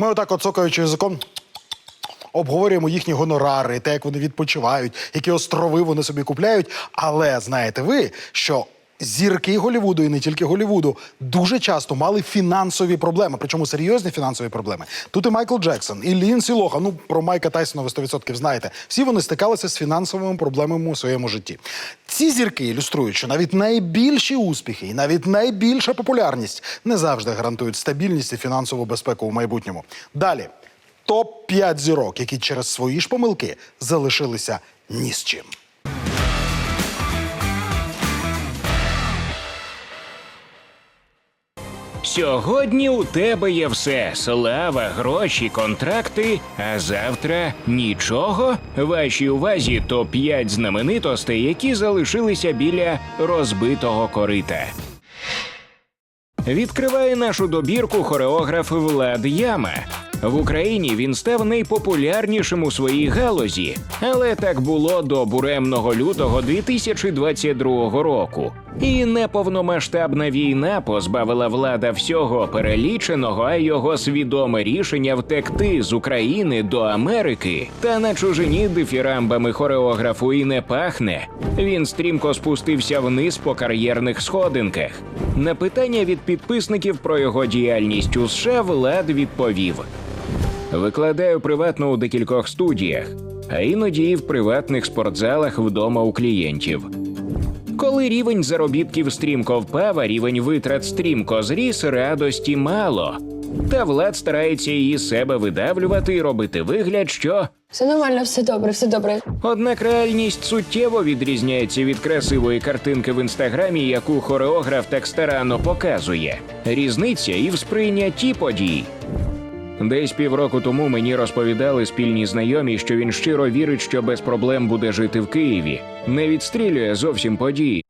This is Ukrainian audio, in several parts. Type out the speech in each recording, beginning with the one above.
Ми отак от язиком. Обговорюємо їхні гонорари, те, як вони відпочивають, які острови вони собі купляють. Але знаєте ви, що зірки Голівуду і не тільки Голівуду дуже часто мали фінансові проблеми, причому серйозні фінансові проблеми. Тут і Майкл Джексон, і Лінсі Лохан, ну про Майка Тайсона ви 100% знаєте. Всі вони стикалися з фінансовими проблемами у своєму житті. Ці зірки ілюструють, що навіть найбільші успіхи і навіть найбільша популярність не завжди гарантують стабільність і фінансову безпеку у майбутньому. Далі топ 5 зірок, які через свої ж помилки залишилися ні з чим. Сьогодні у тебе є все: слава, гроші, контракти. А завтра нічого. Вашій увазі топ 5 знаменитостей, які залишилися біля розбитого корита. Відкриває нашу добірку хореограф Влад Яма. В Україні він став найпопулярнішим у своїй галузі, але так було до буремного лютого 2022 року. І неповномасштабна війна позбавила влада всього переліченого, а його свідоме рішення втекти з України до Америки та на чужині дифірамбами хореографу і не пахне. Він стрімко спустився вниз по кар'єрних сходинках. На питання від підписників про його діяльність у США Влад відповів: Викладаю приватно у декількох студіях, а іноді і в приватних спортзалах вдома у клієнтів. Коли рівень заробітків стрімко впав, а рівень витрат стрімко зріс, радості мало. Та влад старається її себе видавлювати і робити вигляд, що Все нормально, все добре, все добре. Однак реальність суттєво відрізняється від красивої картинки в інстаграмі, яку хореограф так старанно показує. Різниця і в сприйнятті подій. Десь півроку тому мені розповідали спільні знайомі, що він щиро вірить, що без проблем буде жити в Києві, не відстрілює зовсім події.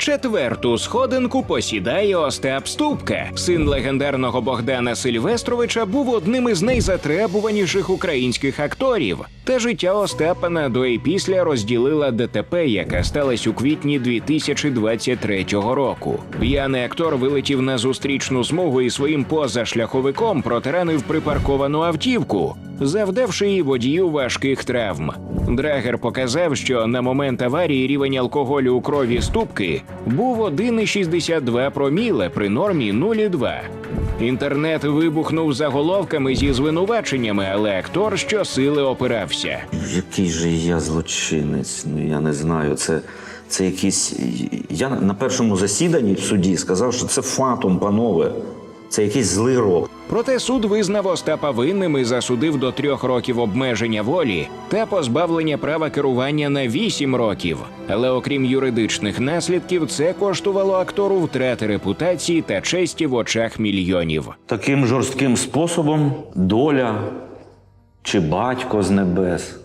Четверту сходинку посідає Остап Ступка. Син легендарного Богдана Сильвестровича був одним із найзатребуваніших українських акторів. Та життя Остапа на до і після розділила ДТП, яка сталась у квітні 2023 року. П'яний актор вилетів на зустрічну смугу і своїм позашляховиком протаранив припарковану автівку, завдавши їй водію важких травм. Драгер показав, що на момент аварії рівень алкоголю у крові ступки був 1,62 проміле при нормі 0,2. Інтернет вибухнув заголовками зі звинуваченнями, але актор щосили опирався. Який же я злочинець? Ну я не знаю. Це, це якийсь. Я на першому засіданні в суді сказав, що це фатум, панове. Це якийсь злий рок. Проте суд визнав Остапа винним і засудив до трьох років обмеження волі та позбавлення права керування на вісім років. Але окрім юридичних наслідків, це коштувало актору втрати репутації та честі в очах мільйонів. Таким жорстким способом доля, чи батько з небес,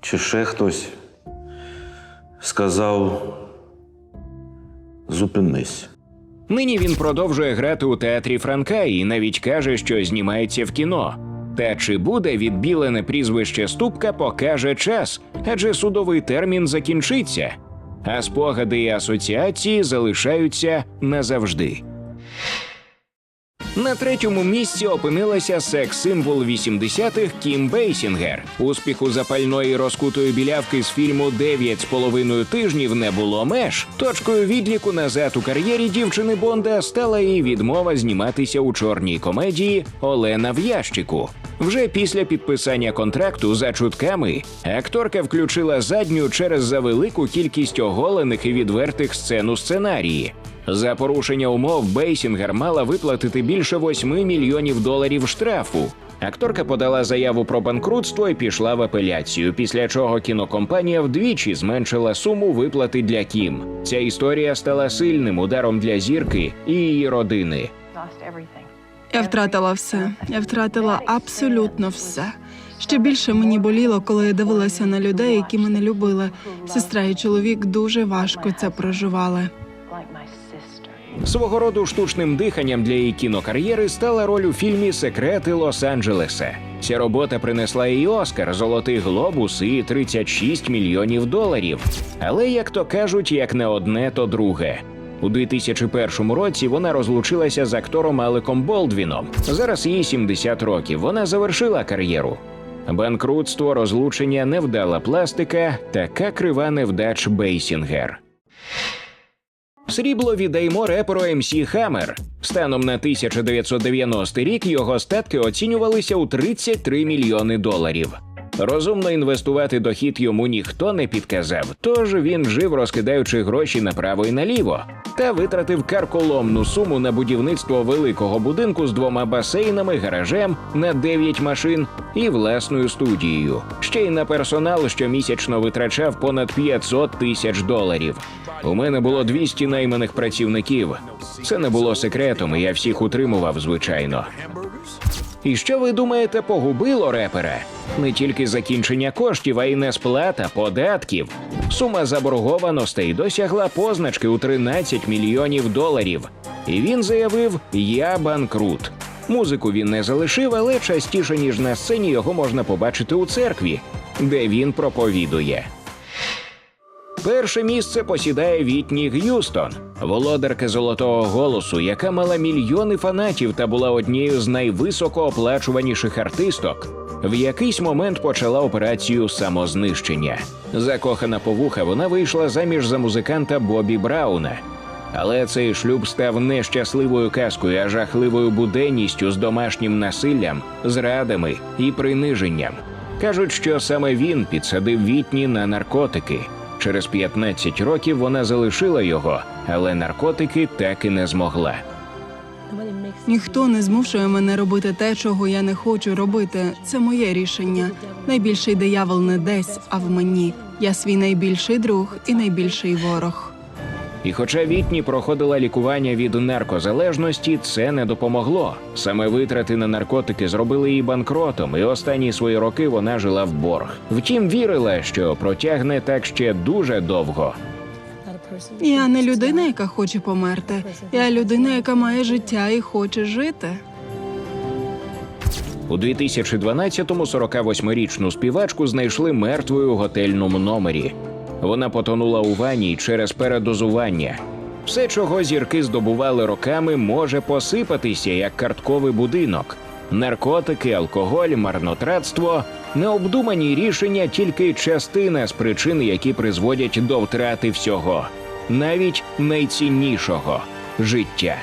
чи ще хтось сказав: зупинись. Нині він продовжує грати у театрі Франка і навіть каже, що знімається в кіно. Та чи буде відбілене прізвище Ступка, покаже час, адже судовий термін закінчиться, а спогади і асоціації залишаються назавжди. На третьому місці опинилася секс-символ 80-х Кім Бейсінгер. Успіху запальної розкутої білявки з фільму «Дев'ять з половиною тижнів не було меж. Точкою відліку назад у кар'єрі дівчини Бонда стала її відмова зніматися у чорній комедії Олена в ящику. Вже після підписання контракту за чутками акторка включила задню через завелику кількість оголених і відвертих сцен у сценарії. За порушення умов Бейсінгер мала виплатити більше 8 мільйонів доларів штрафу. Акторка подала заяву про банкрутство і пішла в апеляцію, після чого кінокомпанія вдвічі зменшила суму виплати для Кім. Ця історія стала сильним ударом для зірки і її родини. Я втратила все. Я втратила абсолютно все. Ще більше мені боліло, коли я дивилася на людей, які мене любили. Сестра і чоловік дуже важко це проживали. Свого роду штучним диханням для її кінокар'єри стала роль у фільмі Секрети Лос-Анджелеса. Ця робота принесла їй Оскар, Золотий глобус і 36 мільйонів доларів. Але як то кажуть, як не одне, то друге. У 2001 році вона розлучилася з актором Алеком Болдвіном. Зараз їй 70 років. Вона завершила кар'єру. Банкрутство, розлучення, невдала пластика, така крива невдач Бейсінгер. Срібло віддаємо реперу MC Хаммер. Станом на 1990 рік його статки оцінювалися у 33 мільйони доларів. Розумно інвестувати дохід йому ніхто не підказав, тож він жив, розкидаючи гроші направо і наліво, та витратив карколомну суму на будівництво великого будинку з двома басейнами, гаражем на 9 машин і власною студією. Ще й на персонал щомісячно витрачав понад 500 тисяч доларів. У мене було 200 найманих працівників. Це не було секретом, я всіх утримував, звичайно. І що ви думаєте, погубило репера? Не тільки закінчення коштів, а й несплата податків. Сума заборгованостей досягла позначки у 13 мільйонів доларів. І він заявив: Я банкрут. Музику він не залишив, але частіше ніж на сцені його можна побачити у церкві, де він проповідує. Перше місце посідає Вітні Г'юстон, володарка золотого голосу, яка мала мільйони фанатів та була однією з найвисокооплачуваніших артисток. В якийсь момент почала операцію самознищення. Закохана по вуха, вона вийшла заміж за музиканта Бобі Брауна. Але цей шлюб став не щасливою казкою, а жахливою буденністю з домашнім насиллям, зрадами і приниженням. Кажуть, що саме він підсадив Вітні на наркотики. Через 15 років вона залишила його, але наркотики так і не змогла. Ніхто не змушує мене робити те, чого я не хочу робити. Це моє рішення. Найбільший диявол не десь, а в мені. Я свій найбільший друг і найбільший ворог. І хоча Вітні проходила лікування від наркозалежності, це не допомогло. Саме витрати на наркотики зробили її банкротом, і останні свої роки вона жила в борг. Втім, вірила, що протягне так ще дуже довго. Я не людина, яка хоче померти. Я людина, яка має життя і хоче жити. У 2012-му 48-річну співачку знайшли мертвою у готельному номері. Вона потонула у ванні через передозування. Все, чого зірки здобували роками, може посипатися як картковий будинок. Наркотики, алкоголь, марнотратство необдумані рішення тільки частина з причин, які призводять до втрати всього, навіть найціннішого життя.